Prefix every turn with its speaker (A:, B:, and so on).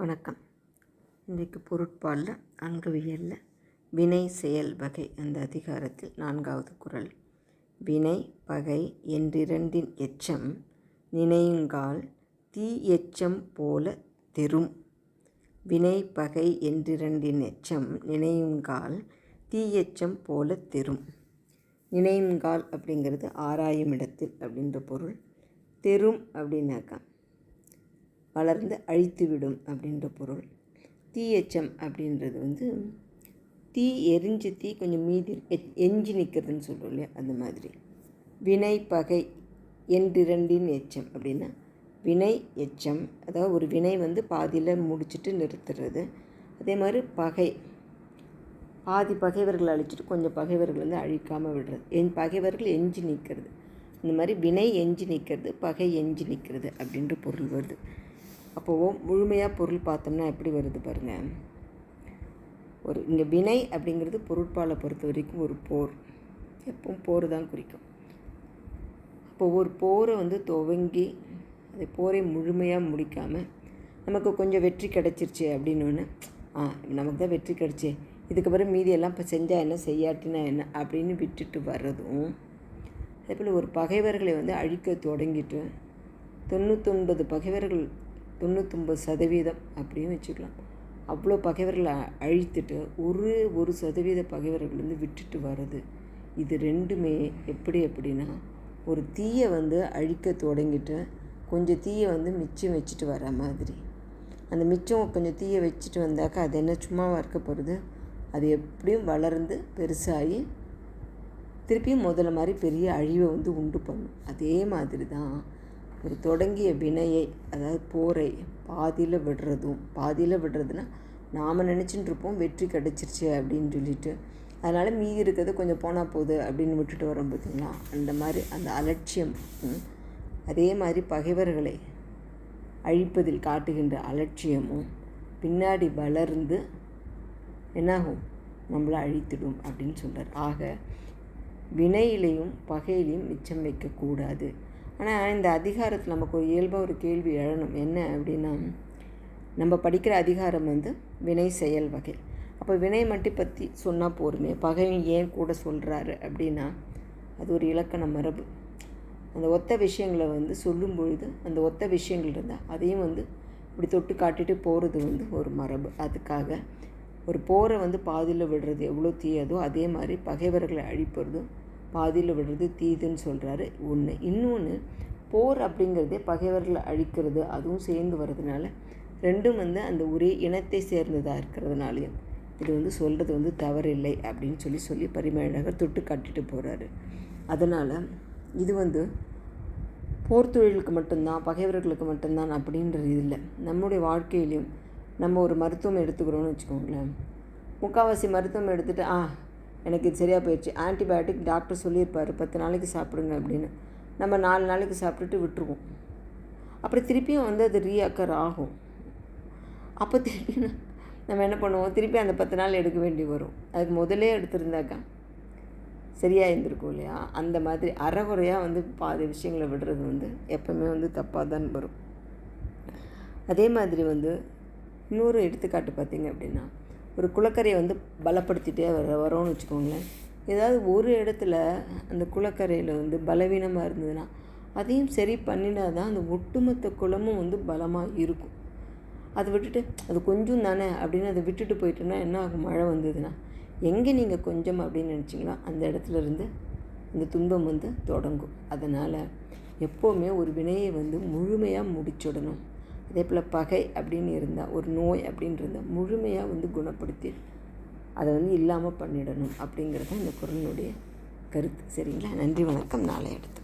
A: வணக்கம். இன்றைக்கு பொருட்பாலில் அங்கவியலில். வினை செயல் வகை அந்த அதிகாரத்தில் நான்காவது குரல். வினை பகை என்றிரண்டின் எச்சம் நினையுங்கால் தீ எச்சம் போல தெரும். வினை பகை என்றிரண்டின் எச்சம் நினையுங்கால் தீ எச்சம் போல தெரும். நினையுங்கால் அப்படிங்கிறது ஆராயும் இடத்தில் அப்படின்ற பொருள். தெரும் அப்படின்னாக்கா வளர்ந்து அழித்துவிடும் அப்படின்ற பொருள். தீயச்சம் அப்படின்றது வந்து தீ எரிஞ்ச தீ கொஞ்சம் மீதி எஞ்சி நிற்கிறதுன்னு சொல்கிறோம் இல்லையா? அந்த மாதிரி. வினை பகை என்றிரண்டின் எச்சம் அப்படின்னா வினை எச்சம் அதாவது ஒரு வினை வந்து பாதியில் முடிச்சுட்டு நிறுத்துறது. அதே மாதிரி பகை. பாதி பகைவர்களை அழிச்சிட்டு கொஞ்சம் பகைவர்கள் வந்து அழிக்காமல் விடுறது. என் பகைவர்கள் எஞ்சி நிற்கிறது இந்த மாதிரி வினை எஞ்சி நிற்கிறது பகை எஞ்சி நிற்கிறது அப்படின்ற பொருள் வருது. அப்போது முழுமையாக பொருள் பார்த்தோம்னா எப்படி வருது பாருங்கள் ஒரு இங்கே வினை அப்படிங்கிறது பொருட்பாலை பொறுத்த வரைக்கும் ஒரு போர். எப்பவும் போர் தான் குறிக்கும். அப்போ ஒரு போரை வந்து துவங்கி அந்த போரை முழுமையாக முடிக்காமல் நமக்கு கொஞ்சம் வெற்றி கிடச்சிருச்சு அப்படின்னு ஆ நமக்கு தான் வெற்றி கிடச்சி. இதுக்கப்புறம் மீதியெல்லாம் இப்போ செஞ்சால் என்ன செய்யாட்டினா என்ன? அப்படின்னு விட்டுட்டு வர்றதும் அதே போல் ஒரு பகைவர்களை வந்து அழிக்க தொடங்கிட்டு தொண்ணூத்தொன்பது பகைவர்கள் தொண்ணூத்தொம்பது சதவீதம் அப்படியும் வச்சுக்கலாம். அவ்வளோ பகைவர்களை அழித்துட்டு ஒரு ஒரு சதவீத பகைவர்கள் வந்து விட்டுட்டு வர்றது. இது ரெண்டுமே எப்படி எப்படின்னா ஒரு தீயை வந்து அழிக்க தொடங்கிட்டு கொஞ்சம் தீயை வந்து மிச்சம் வச்சுட்டு வர மாதிரி. அந்த மிச்சம் கொஞ்சம் தீயை வச்சுட்டு வந்தாக்கா அது என்ன சும்மாவாக இருக்க போகிறது அது எப்படியும் வளர்ந்து பெருசாகி திருப்பியும் முதல்ல மாதிரி பெரிய அழிவை வந்து உண்டு பண்ணும். அதே மாதிரி தான் ஒரு தொடங்கிய வினையை அதாவது போரை பாதியில் விடுறதும் பாதியில் விடுறதுன்னா நாம் நினச்சிட்டு இருப்போம் வெற்றி கிடச்சிருச்சு அப்படின்னு சொல்லிட்டு. அதனால் மீதி இருக்கிறது கொஞ்சம் போனால் போகுது அப்படின்னு விட்டுட்டு வரோம் பார்த்தீங்களா? அந்த மாதிரி அந்த அலட்சியம் அதே மாதிரி பகைவர்களை அழிப்பதில் காட்டுகின்ற அலட்சியமும் பின்னாடி வளர்ந்து என்னாகும்? நம்மளை அழித்திடும் அப்படின்னு சொல்கிறார் ஆக வினையிலையும் பகையிலையும் மிச்சம் வைக்கக்கூடாது. ஆனால் இந்த அதிகாரத்தில் நமக்கு ஒரு இயல்பாக ஒரு கேள்வி எழணும். என்ன அப்படின்னா நம்ம படிக்கிற அதிகாரம் வந்து வினை செயல் வகை. அப்போ வினை மட்டும் பற்றி சொன்னால் போருமே பகையும் ஏன் கூட சொல்கிறாரு அப்படின்னா அது ஒரு இலக்கண மரபு. அந்த ஒத்த விஷயங்களை வந்து சொல்லும் பொழுது அந்த ஒத்த விஷயங்கள் இருந்தால் அதையும் வந்து இப்படி தொட்டு காட்டிட்டு போகிறது வந்து ஒரு மரபு. அதுக்காக ஒரு போரை வந்து பாதியில் விடுறது எவ்வளோ தீயதோ அதே மாதிரி பகைவர்களை அழிப்பதும் பாதியில் விடுறது தீதுன்னு சொல்கிறாரு ஒன்று இன்னொன்று போர் அப்படிங்கிறதே பகைவர்களை அழிக்கிறது அதுவும் சேர்ந்து வர்றதுனால ரெண்டும் வந்து அந்த ஒரே இனத்தை சேர்ந்ததாக இருக்கிறதுனாலையும். இது வந்து சொல்கிறது வந்து தவறில்லை அப்படின்னு சொல்லி சொல்லி பரிமேழகர் தொட்டு காட்டிட்டு போகிறாரு அதனால் இது வந்து போர் தொழிலுக்கு மட்டும்தான் பகைவர்களுக்கு மட்டும்தான் அப்படின்றது இல்லை. நம்முடைய வாழ்க்கையிலையும் நம்ம ஒரு மருத்துவம் எடுத்துக்கிறோன்னு வச்சுக்கோங்களேன். முக்கால்வாசி மருத்துவம் எடுத்துகிட்டு ஆ எனக்கு இது சரியாக போயிடுச்சு ஆன்டிபயோட்டிக் டாக்டர் சொல்லியிருப்பார் பத்து நாளைக்கு சாப்பிடுங்க அப்படின்னு. நம்ம நாலு நாளைக்கு சாப்பிட்டுட்டு விட்டுருவோம். அப்புறம் திருப்பியும் வந்து அது ரீஅக்கர் ஆகும். அப்போ திருப்பி நம்ம என்ன பண்ணுவோம்? திருப்பி அந்த பத்து நாள் எடுக்க வேண்டி வரும். அதுக்கு முதலே எடுத்திருந்தாக்கா சரியாக இருந்திருக்கும் இல்லையா? அந்த மாதிரி அறகுறையாக வந்து பாதி விஷயங்களை விடுறது வந்து எப்போவுமே வந்து தப்பாக தான் வரும். அதே மாதிரி வந்து இன்னொரு எடுத்துக்காட்டு பார்த்திங்க அப்படின்னா ஒரு குளக்கரையை வந்து பலப்படுத்திட்டே வர வரோன்னு வச்சுக்கோங்களேன். ஏதாவது ஒரு இடத்துல அந்த குளக்கரையில் வந்து பலவீனமாக இருந்ததுன்னா அதையும் சரி பண்ணினா தான் அந்த ஒட்டுமொத்த குளமும் வந்து பலமாக இருக்கும். அதை விட்டுட்டு அது கொஞ்சம் தானே அப்படின்னு அதை விட்டுட்டு போயிட்டோன்னா என்ன ஆகும்? மழை வந்ததுன்னா எங்கே நீங்கள் கொஞ்சம் அப்படின்னு நினச்சிங்களோ அந்த இடத்துல இருந்து அந்த துன்பம் வந்து தொடங்கும். அதனால் எப்போவுமே ஒரு வினையை வந்து முழுமையாக முடிச்சுடணும். அதே போல் பகை அப்படின்னு இருந்தால் ஒரு நோய் அப்படின்னு இருந்தால் முழுமையாக வந்து குணப்படுத்தி அதை வந்து இல்லாமல் பண்ணிடணும் அப்படிங்கிறது தான் இந்த குரலினுடைய கருத்து. சரிங்களா? நன்றி வணக்கம். நாளை எடுத்து